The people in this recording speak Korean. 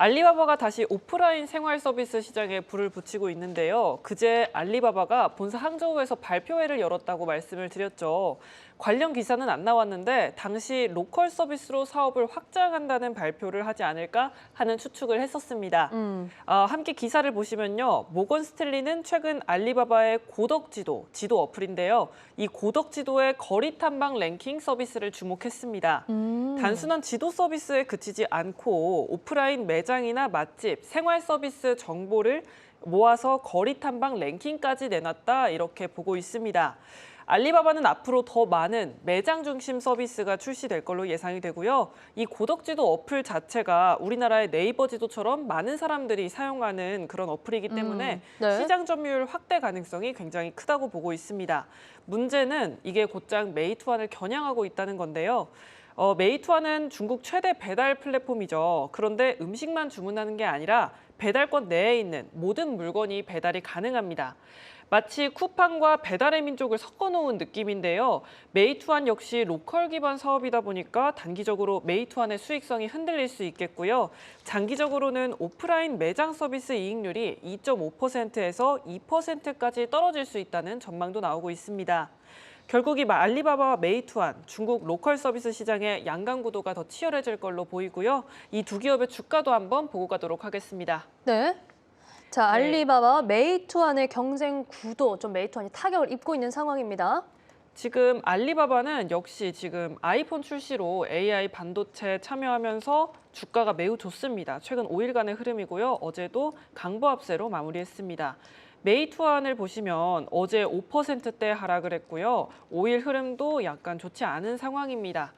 알리바바가 다시 오프라인 생활 서비스 시장에 불을 붙이고 있는데요. 그제 알리바바가 본사 항저우에서 발표회를 열었다고 말씀을 드렸죠. 관련 기사는 안 나왔는데 당시 로컬 서비스로 사업을 확장한다는 발표를 하지 않을까 하는 추측을 했었습니다. 음. 아, 함께 기사를 보시면요. 모건 스탠리는 최근 알리바바의 고덕 지도, 지도 어플인데요. 이 고덕 지도의 거리 탐방 랭킹 서비스를 주목했습니다. 음. 단순한 지도 서비스에 그치지 않고 오프라인 매장 이나 맛집, 생활 서비스 정보를 모아서 거리 탐방 랭킹까지 내놨다 이렇게 보고 있습니다. 알리바바는 앞으로 더 많은 매장 중심 서비스가 출시될 걸로 예상이 되고요. 이 고덕지도 어플 자체가 우리나라의 네이버 지도처럼 많은 사람들이 사용하는 그런 어플이기 때문에 음, 네. 시장 점유율 확대 가능성이 굉장히 크다고 보고 있습니다. 문제는 이게 곧장 메이투안을 겨냥하고 있다는 건데요. 어, 메이투안은 중국 최대 배달 플랫폼이죠. 그런데 음식만 주문하는 게 아니라 배달권 내에 있는 모든 물건이 배달이 가능합니다. 마치 쿠팡과 배달의 민족을 섞어놓은 느낌인데요. 메이투안 역시 로컬 기반 사업이다 보니까 단기적으로 메이투안의 수익성이 흔들릴 수 있겠고요. 장기적으로는 오프라인 매장 서비스 이익률이 2.5%에서 2%까지 떨어질 수 있다는 전망도 나오고 있습니다. 결국 이 알리바바와 메이투안, 중국 로컬 서비스 시장의 양강 구도가 더 치열해질 걸로 보이고요. 이 두 기업의 주가도 한번 보고 가도록 하겠습니다. 네. 자, 네. 알리바바, 메이투안의 경쟁 구도, 좀 메이투안이 타격을 입고 있는 상황입니다. 지금 알리바바는 역시 지금 아이폰 출시로 AI 반도체 참여하면서 주가가 매우 좋습니다. 최근 5일간의 흐름이고요. 어제도 강보합세로 마무리했습니다. 메이투안을 보시면 어제 5%대 하락을 했고요. 5일 흐름도 약간 좋지 않은 상황입니다.